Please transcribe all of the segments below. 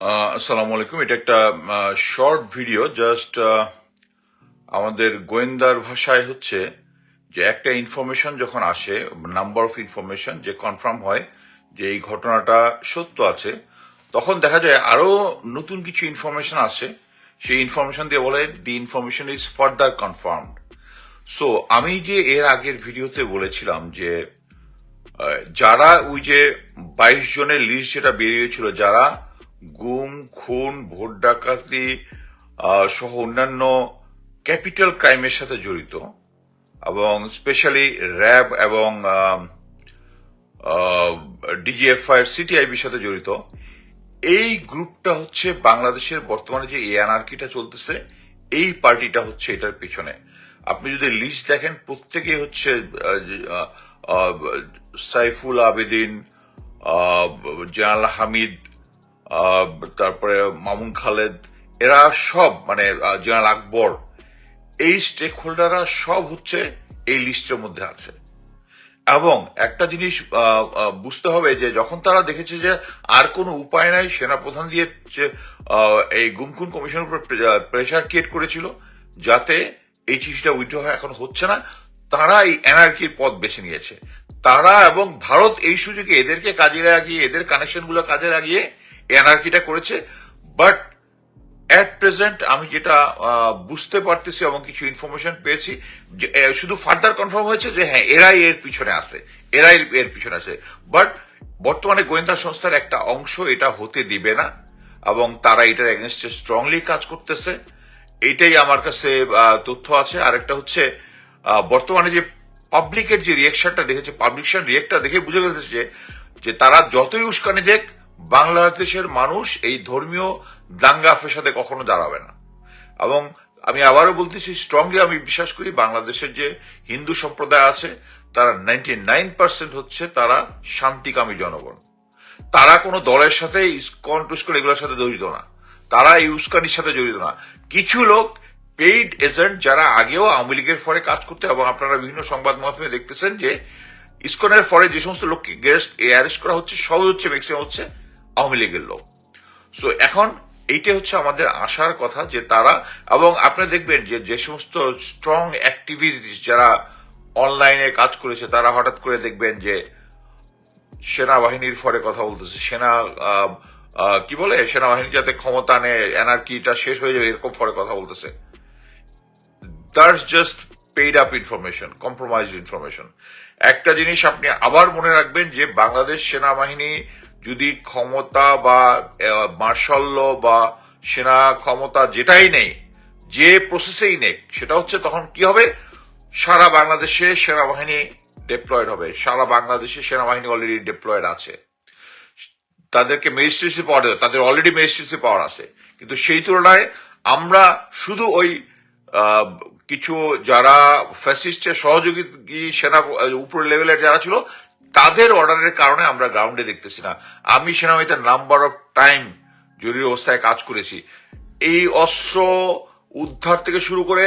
আসসালামু আলাইকুম। এটা একটা শর্ট ভিডিও জাস্ট আমাদের গোয়েন্দার ভাষায় হচ্ছে যে একটা ইনফরমেশন যখন আসে নাম্বার অফ ইনফরমেশন যে কনফার্ম হয় যে এই ঘটনাটা সত্য আছে, তখন দেখা যায় আরও নতুন কিছু ইনফরমেশন আসে। সেই ইনফরমেশন দিয়ে বলে the information is further confirmed so আমি যে এর আগের ভিডিওতে বলেছিলাম যে যারা ওই যে বাইশ জনের লিস্ট যেটা বেরিয়েছিল, যারা গুম, খুন, ভোট ডাকাতি সহ অন্যান্য ক্যাপিটাল ক্রাইমের সাথে জড়িত এবং স্পেশালি র্যাব এবং ডিজিএফআই সিটিআইবির সাথে জড়িত। এই গ্রুপটা হচ্ছে বাংলাদেশের বর্তমানে যে এআনআরকিটা চলতেছে, এই পার্টিটা হচ্ছে এটার পিছনে। আপনি যদি লিস্ট দেখেন প্রত্যেকেই হচ্ছে সাইফুল আবেদিন জালাল হামিদ তারপরে মামুন খালেদ, এরা সব মানে জেনারেল আকবর, এই স্টেক হোল্ডাররা সব হচ্ছে এই লিস্টের মধ্যে আছে। এবং একটা জিনিস বুঝতে হবে যে যখন তারা দেখেছে যে আর কোনো উপায় নাই সেনাপ্রধান দিয়ে এই গুমখুন কমিশনের উপর প্রেশার ক্রিয়েট করেছিল, যাতে এই চিঠিটা উইথড্র হয়, এখন হচ্ছে না, তারা এই এনআরকির পথ বেছে নিয়েছে। তারা এবং ভারত এই সুযোগে এদেরকে কাজে লাগিয়ে, এদের কানেকশনগুলো কাজে লাগিয়ে এনআরকিটা করেছে বাট অ্যাট প্রেজেন্ট আমি যেটা বুঝতে পারতেছি এবং কিছু ইনফরমেশন পেয়েছি যে, শুধু ফার্দার কনফার্ম হয়েছে যে হ্যাঁ এরাই এর পিছনে আছে এরাই এর পিছনে আছে বাট বর্তমানে গোয়েন্দা সংস্থার একটা অংশ এটা হতে দিবে না এবং তারা এটার এগেনস্টে স্ট্রংলি কাজ করতেছে এটাই আমার কাছে তথ্য আছে আরেকটা হচ্ছে বর্তমানে যে পাবলিকের যে রিয়েকশনটা দেখেছে পাবলিকেশন রিয়েক্টটা দেখে বুঝে গেছে যে তারা যতই উস্কানি দেখ বাংলাদেশের মানুষ এই ধর্মীয় দাঙ্গা ফেসাদে কখনো দাঁড়াবে না। এবং আমি আবারও বলতেছি স্ট্রংলি আমি বিশ্বাস করি বাংলাদেশের যে হিন্দু সম্প্রদায় আছে, তারা নাইনটি নাইন পার্সেন্ট হচ্ছে তারা শান্তিকামী জনগণ। তারা কোনো দলের সাথে ইস্কন টুস্কন এগুলোর সাথে জড়িত না। তারা এই উস্কানির সাথে জড়িত না। কিছু লোক পেইড এজেন্ট যারা আগেও আওয়ামী লীগের ফরে কাজ করতে এবং আপনারা বিভিন্ন সংবাদ মাধ্যমে দেখতেছেন যে ইস্কনের ফরে যে সমস্ত লোককে গেস্ট অ্যারেস্ট করা হচ্ছে, সব হচ্ছে ম্যাক্সিমাম হচ্ছে আওয়ামী লীগের লোক। সো এখন এইটা হচ্ছে আমাদের আশার কথা যে তারা, এবং আপনি দেখবেন যে যে সমস্ত স্ট্রং অ্যাক্টিভিটিস যারা অনলাইনে কাজ করেছে, তারা হঠাৎ করে দেখবেন যে, সেনাবাহিনীর ফরে কথা বলতেছে। সেনা কি বলে? সেনাবাহিনী যাতে ক্ষমতা নেয় এনআরকিটা শেষ হয়ে যাবে, এরকম ফরে কথা বলতেছে। That's just paid up information compromise information একটা জিনিস আপনি আবার মনে রাখবেন যে, বাংলাদেশ সেনাবাহিনী যদি ক্ষমতা বা মার্শাল ল বা সেনা ক্ষমতা যেটাই নেই, যে প্রসেসেই নেই, সেটা হচ্ছে তখন কি হবে? সারা বাংলাদেশে সেনাবাহিনী ডেপ্লয়েড হবে। সারা বাংলাদেশে সেনাবাহিনী অলরেডি ডেপ্লয়েড আছে। তাদেরকে ম্যাজিস্ট্রেসি পাওয়ার দেবে তাদের অলরেডি ম্যাজিস্ট্রেসি পাওয়ার আছে। কিন্তু সেই তুলনায় আমরা শুধু ওই কিছু যারা ফ্যাসিস্টের সহযোগী সেনা উপর লেভেলের যারা ছিল তাদের অর্ডারের কারণে আমরা গ্রাউন্ডে দেখতেছি না। আমি সেনাবাহিনীতে নাম্বার অফ টাইম জরুরি অবস্থায় কাজ করেছি। এই অস্ত্র উদ্ধার থেকে শুরু করে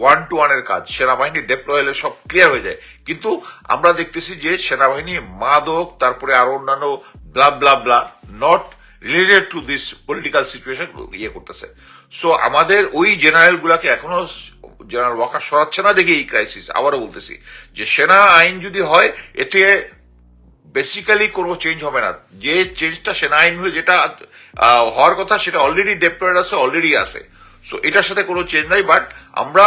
ওয়ান টু ওয়ানের কাজ সেনাবাহিনী ডেপ্লয় হলে সব ক্লিয়ার হয়ে যায়। কিন্তু আমরা দেখতেছি যে সেনাবাহিনী মাদক, তারপরে আরও অন্যান্য blah blah blah not related to this political situation ইয়ে করতেছে। সো আমাদের ওই জেনারেল গুলাকে এখনও জেনারেল ওয়াকার সরাচ্ছে না দেখে এই ক্রাইসিস আবারও বলতেছি। যে সেনা আইন যদি হয়, এতে বেসিক্যালি কোনো চেঞ্জ হবে না। যে চেঞ্জটা সেনা আইন হয়ে যেটা হওয়ার কথা সেটা অলরেডি ডেপ্লয়েড আছে অলরেডি আছে। সো এটার সাথে কোনো চেঞ্জ নাই বাট আমরা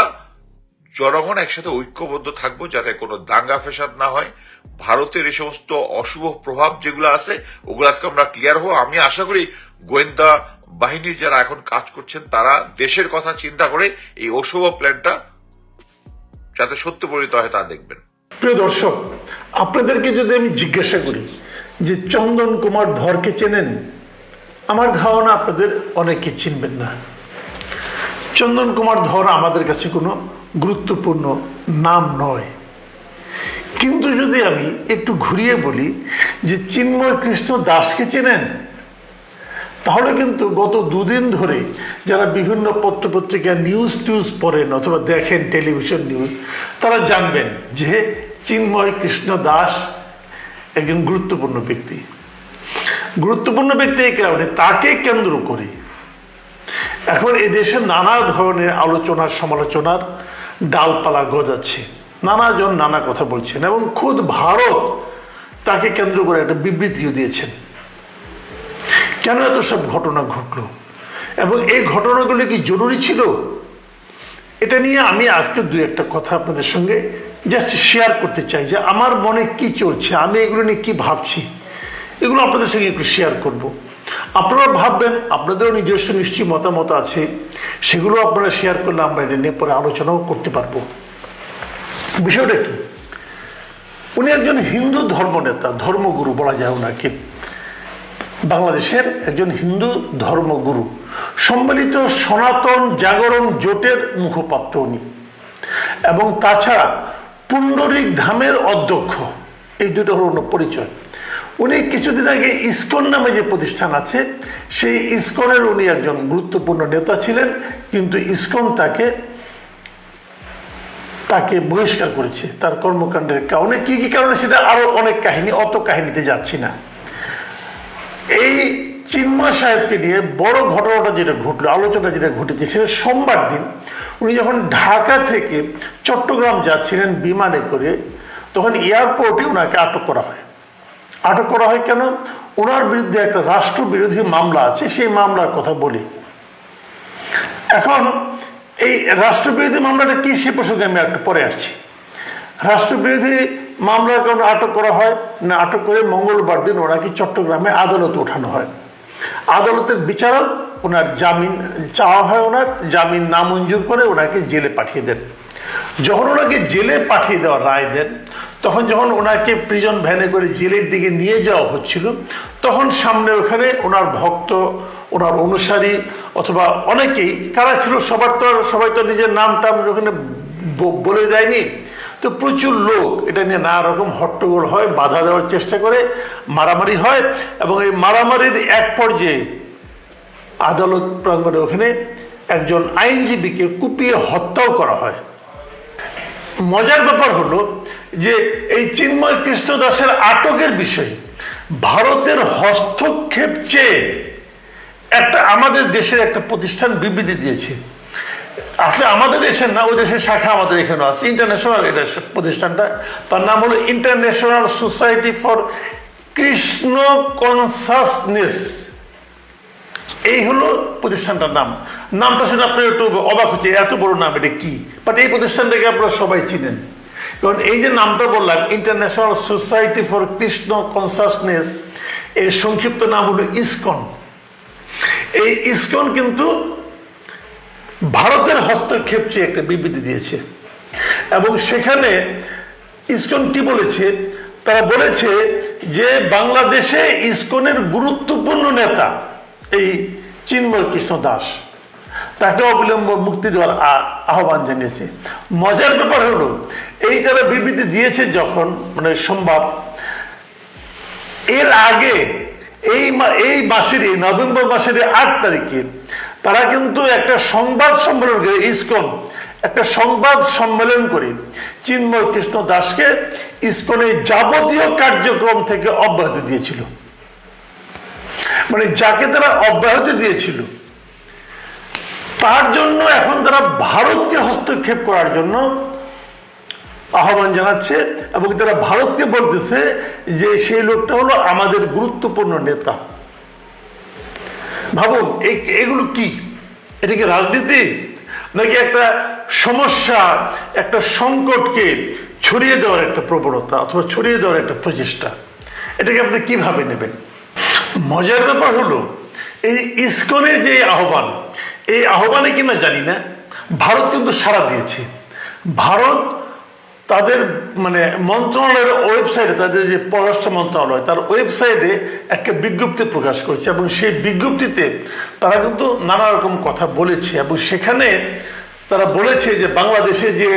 জনগণ একসাথে ঐক্যবদ্ধ থাকব যাতে কোনো দাঙ্গা ফেসাদ না হয়। ভারতের এই সমস্ত অশুভ প্রভাব যেগুলো আছে ওগুলো আজকে আমরা ক্লিয়ার হব। আমি আশা করি গোয়েন্দা বাহিনীর যারা এখন কাজ করছেন, তারা দেশের কথা চিন্তা করে এই অশুভ প্ল্যানটা যাতে সত্য পরিণত হয় তা দেখবেন। প্রিয় দর্শক, আপনাদেরকে যদি আমি জিজ্ঞাসা করি যে চন্দন কুমার ধরকে চেনেন? আমার ধারণা আপনাদের অনেকে চিনবেন না। চন্দন কুমার ধর আমাদের কাছে কোনো গুরুত্বপূর্ণ নাম নয়। কিন্তু যদি আমি একটু ঘুরিয়ে বলি যে চিন্ময় কৃষ্ণ দাসকে চেনেন? তাহলে কিন্তু গত দুদিন ধরে যারা বিভিন্ন পত্রপত্রিকা নিউজ টিউজ পড়েন অথবা দেখেন টেলিভিশন নিউজ তারা জানবেন যে চিন্ময় কৃষ্ণ দাস একজন গুরুত্বপূর্ণ ব্যক্তি। গুরুত্বপূর্ণ ব্যক্তি এই কারণে তাকে কেন্দ্র করে এখন এই দেশে নানা ধরনের আলোচনার, সমালোচনার ডালপালা গজাচ্ছে, নানাজন নানা কথা বলছেন এবং খুদ ভারত তাকে কেন্দ্র করে একটা বিবৃতিও দিয়েছেন। কেন এত সব ঘটনা ঘটলো? এবং এই ঘটনাগুলি কি জরুরি ছিল? এটা নিয়ে আমি আজকে দু একটা কথা আপনাদের সঙ্গে জাস্ট শেয়ার করতে চাই যে আমার মনে কি চলছে, আমি এগুলো নিয়ে কি ভাবছি, এগুলো আপনাদের সঙ্গে একটু শেয়ার করব। আপনারা ভাববেন, আপনাদেরও নিজস্ব নিশ্চয়ই মতামত আছে, সেগুলো আপনারা শেয়ার করলে আমরা এটা নিয়ে পরে আলোচনাও করতে পারব। বিষয়টা কি? উনি একজন হিন্দু ধর্মনেতা ধর্মগুরু বলা যায় ওনাকে। বাংলাদেশের একজন হিন্দু ধর্মগুরু, সম্মিলিত সনাতন জাগরণ জোটের মুখপাত্র উনি। এবং তাছাড়া পুণ্ডরিক ধামের অধ্যক্ষ। এই দুটো হলো পরিচয়। উনি কিছুদিন আগে ইসকন নামে যে প্রতিষ্ঠান আছে, সেই ইসকনের উনি একজন গুরুত্বপূর্ণ নেতা ছিলেন, কিন্তু ইসকন তাকে তাকে বহিষ্কার করেছে। তার কর্মকাণ্ডের কারণে কি কি কারণে সেটা আরও অনেক কাহিনী, অত কাহিনীতে যাচ্ছি না। এই চিন্ময় সাহেবকে নিয়ে বড় ঘটনাটা যেটা ঘটলো, আলোচনা যেটা ঘটেছে, সেটা সোমবার দিন। উনি যখন ঢাকা থেকে চট্টগ্রাম যাচ্ছিলেন বিমানে করে, তখন এয়ারপোর্টে ওনাকে আটক করা হয়। আটক করা হয় কেন? ওনার বিরুদ্ধে একটা রাষ্ট্রবিরোধী মামলা আছে, সেই মামলার কথা বলি। এখন, এই রাষ্ট্রবিরোধী মামলাটা কি সে প্রসঙ্গে আমি একটু পরে আসছি। রাষ্ট্রবিরোধী মামলার কারণে আটক করা হয়, না, আটক করে মঙ্গলবার দিন ওনাকে চট্টগ্রামে আদালতে ওঠানো হয়। আদালতের বিচারক, ওনার জামিন চাওয়া হয় ওনার, জামিন নামঞ্জুর করে ওনাকে জেলে পাঠিয়ে দেন। যখন ওনাকে জেলে পাঠিয়ে দেওয়ার রায় দেন, তখন যখন ওনাকে প্রিজন ভ্যানে করে জেলের দিকে নিয়ে যাওয়া হচ্ছিল, তখন সামনে ওখানে ওনার ভক্ত, ওনার অনুসারী অথবা অনেকেই, কারা ছিল সবার তো সবাই তো নিজের নাম টাম ওখানে বলে দেয়নি তো প্রচুর লোক এটা নিয়ে নানা রকম হট্টগোল হয়, বাধা দেওয়ার চেষ্টা করে, মারামারি হয় এবং এই মারামারির এক পর্যায়ে আদালত প্রাঙ্গণে ওখানে একজন আইনজীবীকে কুপিয়ে হত্যাও করা হয়। মজার ব্যাপার হলো যে এই চিন্ময় কৃষ্ণ দাসের আটকের বিষয়ে, ভারতের হস্তক্ষেপ চেয়ে একটা আমাদের দেশের একটা প্রতিষ্ঠান বিবৃতি দিয়েছে। আসলে আমাদের দেশের না, ওই দেশের শাখা আমাদের এখানে আছে ইন্টারন্যাশনাল এটা প্রতিষ্ঠানটা। তার নাম হলো international society for Krishna consciousness এই হলো প্রতিষ্ঠানটার নাম। নামটা শুনে আপনার একটু অবাক হচ্ছে, এত বড় নাম, এটা কি? বাট এই প্রতিষ্ঠানটাকে আপনারা সবাই চিনেন। কারণ এই যে নামটা বললাম international society for Krishna consciousness এর সংক্ষিপ্ত নাম হলো ইসকন। এই ইসকন কিন্তু ভারতের হস্তক্ষেপ চেয়ে একটা বিবৃতি দিয়েছে। এবং সেখানে ইসকন কি বলেছে, তারা বলেছে যে বাংলাদেশে ইসকনের গুরুত্বপূর্ণ নেতা এই চিন্ময় কৃষ্ণ দাস। তাকে অবিলম্ব মুক্তি দেওয়ার আহ্বান জানিয়েছে। মজার ব্যাপার হলো, এই তারা বিবৃতি দিয়েছে যখন মানে সম্ভব এর আগে এই এই মাসের নভেম্বর মাসের আট তারিখে তারা কিন্তু একটা সংবাদ সম্মেলন করে, ইসকন। একটা সংবাদ সম্মেলন করে। চিন্ময় কৃষ্ণ দাসকে ইসকনের যাবতীয় কার্যক্রম থেকে অব্যাহতি দিয়েছিল। মানে যাকে তারা অব্যাহতি দিয়েছিল, তার জন্য এখন তারা ভারতকে হস্তক্ষেপ করার জন্য আহ্বান জানাচ্ছে এবং তারা ভারতকে বলতেছে যে সেই লোকটা হলো আমাদের গুরুত্বপূর্ণ নেতা। ভাবুন এগুলো কি? এটা কি রাজনীতি? নাকি একটা সমস্যা, একটা সংকটকে ছড়িয়ে দেওয়ার একটা প্রবণতা অথবা ছড়িয়ে দেওয়ার একটা প্রচেষ্টা? এটাকে আপনি কীভাবে নেবেন? মজার ব্যাপার হলো, এই ইসকনের যে আহ্বান, এই আহ্বানে কিনা জানি না, ভারত কিন্তু সাড়া দিয়েছে। ভারত তাদের মানে মন্ত্রণালয়ের ওয়েবসাইটে তাদের যে পররাষ্ট্র মন্ত্রণালয়, তার ওয়েবসাইটে একটা বিজ্ঞপ্তি প্রকাশ করেছে এবং সেই বিজ্ঞপ্তিতে তারা কিন্তু নানা রকম কথা বলেছে এবং সেখানে তারা বলেছে যে বাংলাদেশে যে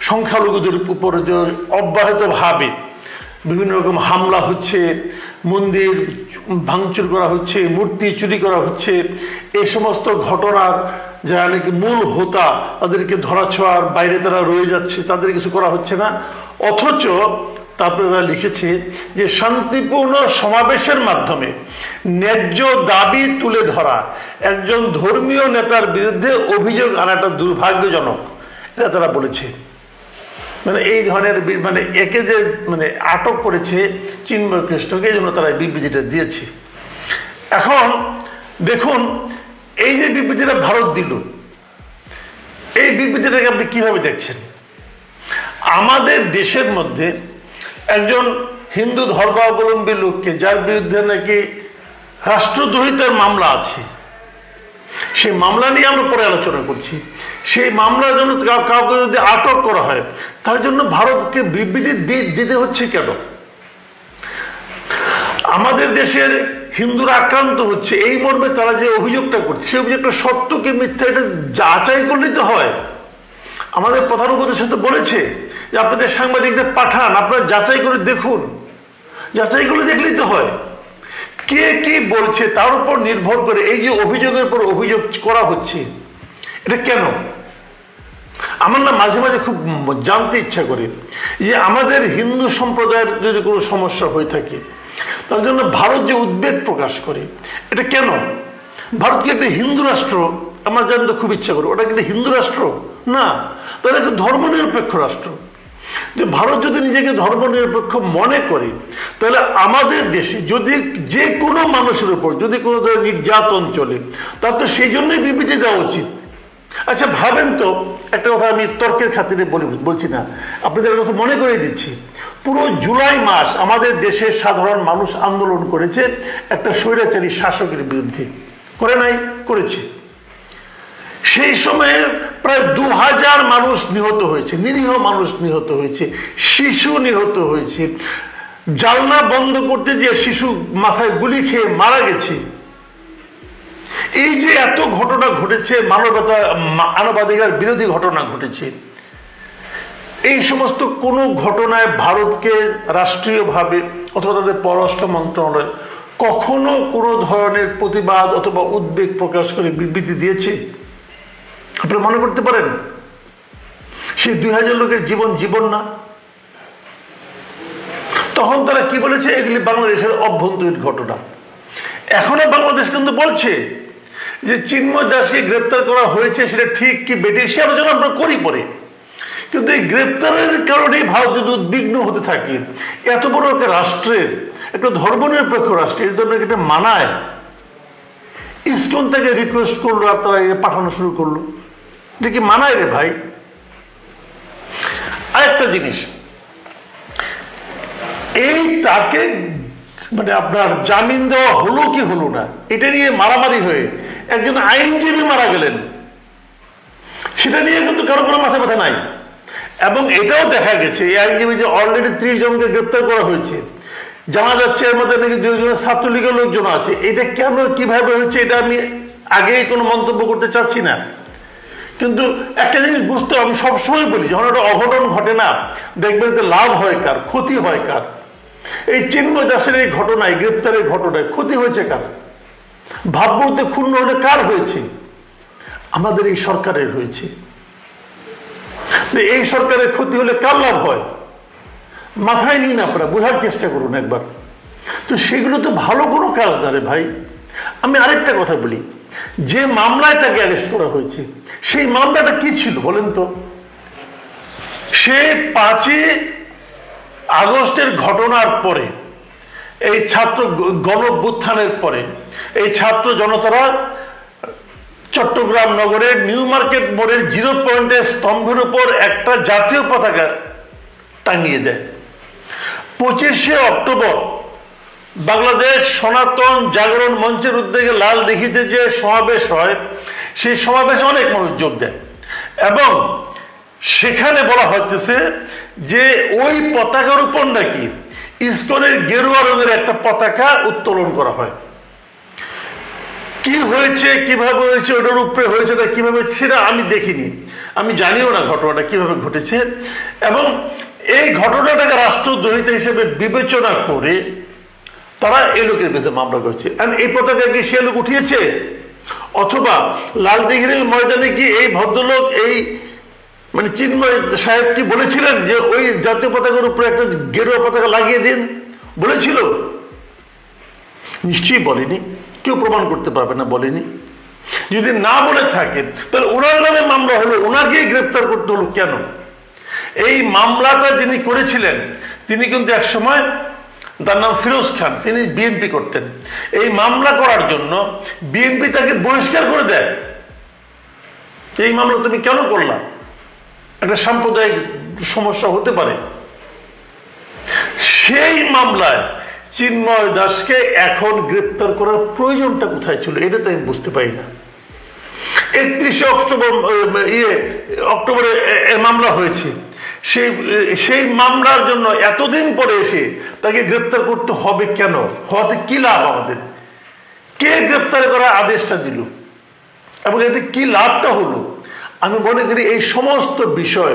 সংখ্যালঘুদের উপর যে অব্যাহতভাবে বিভিন্ন রকম হামলা হচ্ছে, মন্দির ভাঙচুর করা হচ্ছে, মূর্তি চুরি করা হচ্ছে এই সমস্ত ঘটনার যারা নাকি মূল হোতা, তাদেরকে ধরা ছোঁয়ার বাইরে তারা রয়ে যাচ্ছে, তাদের কিছু করা হচ্ছে না। অথচ তারপরে তারা লিখেছে যে শান্তিপূর্ণ সমাবেশের মাধ্যমে ন্যায্য দাবি তুলে ধরা, একজন ধর্মীয় নেতার বিরুদ্ধে অভিযোগ আনাটা দুর্ভাগ্যজনক, এটা তারা বলেছে। মানে এই ধরনের মানে একে যে মানে আটক করেছে চিন্ময় কৃষ্ণকে, এই জন্য তারা বিবৃতিটা দিয়েছে। এখন দেখুন এই যে বিবৃতিটা ভারত দিল, এই বিবৃতিটাকে আপনি কীভাবে দেখছেন? আমাদের দেশের মধ্যে একজন হিন্দু ধর্মাবলম্বী লোককে যার বিরুদ্ধে নাকি রাষ্ট্রদ্রোহিতার মামলা আছে, সেই মামলা নিয়ে আমরা পরে আলোচনা করছি। সেই মামলার জন্য কাউকে যদি আটক করা হয়, তার জন্য ভারতকে বিবৃতি দিতে হচ্ছে কেন? আমাদের দেশের হিন্দুরা আক্রান্ত হচ্ছে, এই মর্মে তারা যে অভিযোগটা করছে সেই অভিযোগটা সত্য কি মিথ্যা এটা যাচাই করলেই তো হয়। আমাদের প্রধান উপদেশ তো বলেছে যে আপনাদের সাংবাদিকদের পাঠান, আপনারা যাচাই করে দেখুন। যাচাই করে দেখলেই তো হয়। কে কি বলছে তার উপর নির্ভর করে এই যে অভিযোগের উপর অভিযোগ করা হচ্ছে, এটা কেন? আমার না মাঝে মাঝে খুব জানতে ইচ্ছা করে যে আমাদের হিন্দু সম্প্রদায়ের যদি কোনো সমস্যা হয়ে থাকে তার জন্য ভারত যে উদ্বেগ প্রকাশ করে, এটা কেন? ভারত কি একটা হিন্দু রাষ্ট্র? আমার জানতে খুব ইচ্ছা করে। ওটা কি একটা হিন্দু রাষ্ট্র? না। তারা একটা ধর্মনিরপেক্ষ রাষ্ট্র। যে ভারত যদি নিজেকে ধর্মনিরপেক্ষ মনে করে, তাহলে আমাদের দেশে যদি যে কোনো মানুষের উপর, যদি কোনো ধরনের নির্যাতন চলে, তার তো সেই জন্যই বিবৃতি দেওয়া উচিত। আচ্ছা ভাবেন তো, একটা কথা আমি তর্কের খাতিরে বলি বলছি না। আপনাদের কথা মনে করে দিচ্ছি। পুরো জুলাই মাস আমাদের দেশের সাধারণ মানুষ আন্দোলন করেছে, একটা স্বৈরাচারী শাসকের বিরুদ্ধে। করে নাই, করেছে। সেই সময়ে প্রায় দু হাজার মানুষ নিহত হয়েছে, নিরীহ মানুষ নিহত হয়েছে, শিশু নিহত হয়েছে। জালনা বন্ধ করতে যে শিশু মাথায় গুলি খেয়ে মারা গেছে, এই যে এত ঘটনা ঘটেছে, মানবতা মানবাধিকার বিরোধী ঘটনা ঘটেছে এই সমস্ত কোনো ঘটনায় ভারতকে রাষ্ট্রীয়ভাবে অথবা তাদের পররাষ্ট্র মন্ত্রণালয় কখনো কোনো ধরনের প্রতিবাদ অথবা উদ্বেগ প্রকাশ করে বিবৃতি দিয়েছে? আপনারা মনে করতে পারেন? সেই দুই হাজার লোকের জীবন জীবন না। তখন তারা কি বলেছে? এগুলি বাংলাদেশের অভ্যন্তরীণ ঘটনা। এখনও বাংলাদেশ কিন্তু বলছে যে চিন্ময় দাসকে গ্রেপ্তার করা হয়েছে, সেটা ঠিক কি বেঠিক সে আলোচনা আমরা করি পরে। কিন্তু এই গ্রেপ্তারের কারণেই ভারত যদি উদ্বিগ্ন হতে থাকে, এত বড় একটা রাষ্ট্রের, একটা ধর্মনিরপেক্ষ রাষ্ট্র এই ধরনের এটা মানায়, ইসকন থেকে রিকোয়েস্ট করল, আর তারা পাঠানো শুরু করল। এটা কি মানায় রে ভাই? আরেকটা জিনিস, এই তাকে মানে আপনার জামিন দেওয়া হলো কি হলো না, এটা নিয়ে মারামারি হয়ে একজন আইনজীবী মারা গেলেন। সেটা নিয়ে কিন্তু কারও কোনো মাথা ব্যথা নাই। এবং এটাও দেখা গেছে, এই আইনজীবী যে অলরেডি ত্রিশ জনকে গ্রেপ্তার করা হয়েছে জানা যাচ্ছে এর মধ্যে নাকি দুজন ছাত্রলীগের লোকজন আছে, এটা কেন, কীভাবে হয়েছে, এটা আমি আগেই কোনো মন্তব্য করতে চাচ্ছি না। কিন্তু একটা জিনিস বুঝতে আমি সবসময় বলি, যখন একটা অঘটন ঘটে না, দেখবেন যে লাভ হয় কার, ক্ষতি হয় কার। এই চিন্ময় দাসের এই ঘটনায়, গ্রেপ্তারের ঘটনায় ক্ষতি হয়েছে কার? ভাব বলতে ক্ষুণ্ণ হলে কার হয়েছে? আমাদের এই সরকারের হয়েছে। এই সরকারের ক্ষতি হলে কার লাভ হয়? মাথায় নিন আপনারা, বোঝার চেষ্টা করুন একবার। তো সেগুলো তো ভালো কোনো কাজ না রে ভাই। আমি আরেকটা কথা বলি, যে মামলায় তাকে অ্যারেস্ট করা হয়েছে, সেই মামলাটা কি ছিল বলেন তো? সে পাঁচই আগস্টের ঘটনার পরে, এই ছাত্র গণভ্যুত্থানের পরে, এই ছাত্র জনতারা চট্টগ্রাম নগরের নিউ মার্কেট মোড়ের জিরো পয়েন্টের স্তম্ভের উপর একটা জাতীয় পতাকা টাঙিয়ে দেয়। পঁচিশে অক্টোবর, বাংলাদেশ সনাতন জাগরণ মঞ্চের উদ্যোগে লাল দিঘিতে যে সমাবেশ হয়, সেই সমাবেশে অনেক মানুষ যোগ দেয় এবং সেখানে বলা হচ্ছে যে ওই পতাকার উপর নাকি ইস্কনের গেরুয়া রঙের একটা পতাকা উত্তোলন করা হয়। কি হয়েছে, কীভাবে হয়েছে, ওটার উপরে হয়েছে না কীভাবে, সেটা আমি দেখিনি। আমি জানিও না ঘটনাটা, কীভাবে ঘটেছে। এবং এই ঘটনাটাকে রাষ্ট্রদ্রোহিতা হিসেবে বিবেচনা করে তারা এই লোকের বিরুদ্ধে মামলা করছে। এই পতাকা কি সে লোক উঠিয়েছে? অথবা লালদিঘির ময়দানে কি এই ভদ্রলোক, এই মানে চিন্ময় সাহেব কি বলেছিলেন যে ওই জাতীয় পতাকার উপরে একটা গেরুয়া পতাকা লাগিয়ে দিন? বলেছিল? নিশ্চয়ই বলেনি। কেউ প্রমাণ করতে পারবে না, বলেনি। যদি না বলে থাকেন তাহলে ওনার নামে মামলা হলো, ওনাকেই গ্রেপ্তার করতে হলো কেন? এই মামলাটা যিনি করেছিলেন, তিনি কিন্তু এক সময় তার নাম ফিরোজ খান, তিনি বিএনপি করতেন। এই মামলা করার জন্য বিএনপি তাকে বহিষ্কার করে দেয়। এই মামলা তুমি কেন করলা? একটা সাম্প্রদায়িক সমস্যা হতে পারে। সেই মামলায় চিন্ময় দাসকে এখন গ্রেপ্তার করার প্রয়োজনটা কোথায় ছিল? এটা তো আমি বুঝতে পারি না। একত্রিশে অক্টোবর ইয়ে অক্টোবরে মামলা হয়েছে। সেই সেই মামলার জন্য এতদিন পরে এসে তাকে গ্রেপ্তার করতে হবে কেন? হওয়াতে কি লাভ আমাদের? কে গ্রেপ্তার করার আদেশটা দিল? এবং এতে কি লাভটা হলো? আমি মনে করি এই সমস্ত বিষয়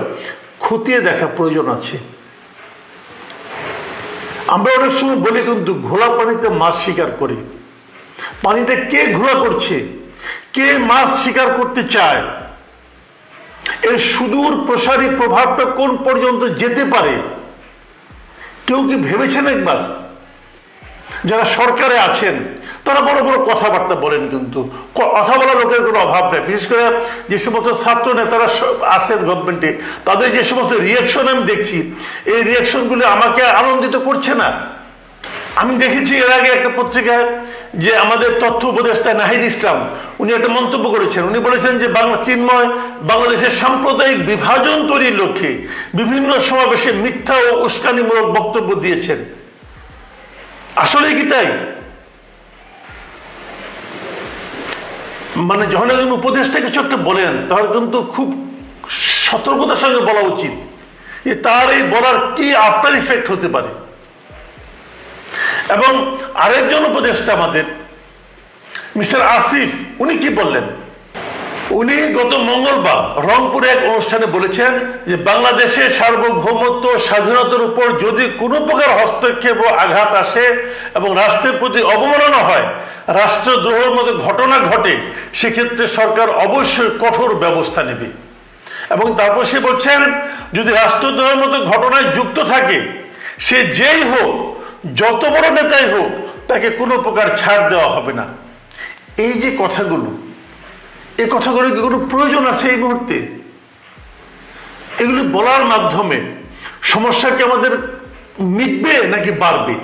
খতিয়ে দেখা প্রয়োজন আছে। আমরা অনেক সময় বলি কিন্তু ঘোলা পানিতে মাছ শিকার করি। পানিটা কে ঘোলা করছে? কে মাছ শিকার করতে চায়? এর সুদূর প্রসারী প্রভাবটা কোন পর্যন্ত যেতে পারে? কেউ কি ভেবেছেন একবার? যারা সরকারে আছেন তারা বড় বড় কথাবার্তা বলেন কিন্তু। কথা বলার লোকের কোনো অভাব নেই। বিশেষ করে যে সমস্ত ছাত্র নেতারা আছেন গভর্নমেন্টে তাদের যে সমস্ত রিয়াকশন আমি দেখছি, এই রিয়াকশনগুলি আমাকে আনন্দিত করছে না। আমি দেখেছি এর আগে একটা পত্রিকায় যে আমাদের তথ্য উপদেষ্টা নাহিদ ইসলাম, উনি একটা মন্তব্য করেছেন। উনি বলেছেন যে বাংলা, চিন্ময় বাংলাদেশের সাম্প্রদায়িক বিভাজন তৈরির লক্ষ্যে বিভিন্ন সমাবেশে মিথ্যা ও উস্কানিমূলক বক্তব্য দিয়েছেন। আসলে কি তাই? মানে যখন একজন উপদেশটা কিছু একটা বলেন তখন কিন্তু খুব সতর্কতার সঙ্গে বলা উচিত যে তার এই বলার কি আফটার ইফেক্ট হতে পারে। এবং আরেকজন উপদেষ্টা আমাদের, মিস্টার আসিফ, উনি কি বললেন? উনি গত মঙ্গলবার রংপুরে এক অনুষ্ঠানে বলেছেন যে বাংলাদেশের সার্বভৌমত্ব, স্বাধীনতার উপর যদি কোনো প্রকার হস্তক্ষেপ ও আঘাত আসে এবং রাষ্ট্রের প্রতি অবমাননা হয়, রাষ্ট্রদ্রোহের মতো ঘটনা ঘটে, সেক্ষেত্রে সরকার অবশ্যই কঠোর ব্যবস্থা নেবে। এবং তারপর সে বলছেন, যদি রাষ্ট্রদ্রোহের মতো ঘটনায় যুক্ত থাকে, সে যেই হোক, যত বড় নেতাই হোক, তাকে কোনো প্রকার ছাড় দেওয়া হবে না। এই যে কথাগুলো এই কথাগুলো কি কোনো প্রয়োজন আছে এই মুহূর্তে? এগুলি বলার মাধ্যমে সমস্যা কি আমাদের মিটবে নাকি বাড়বে?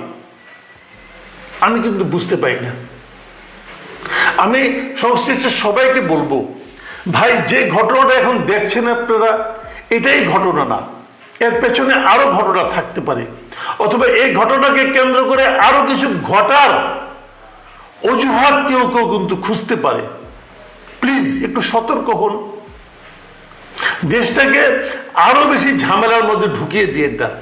আমি কিন্তু বুঝতে পারি না। আমি সংশ্লিষ্ট সবাইকে বলব, ভাই, যে ঘটনাটা এখন দেখছেন আপনারা, এটাই ঘটনা না। এর পেছনে আরও ঘটনা থাকতে পারে। অথবা এই ঘটনাকে কেন্দ্র করে আরও কিছু ঘটার অজুহাত কেউ কেউ কিন্তু খুঁজতে পারে। প্লিজ একটু সতর্ক হন। দেশটাকে আরও বেশি ঝামেলার মধ্যে ঢুকিয়ে দিয়ে দেয়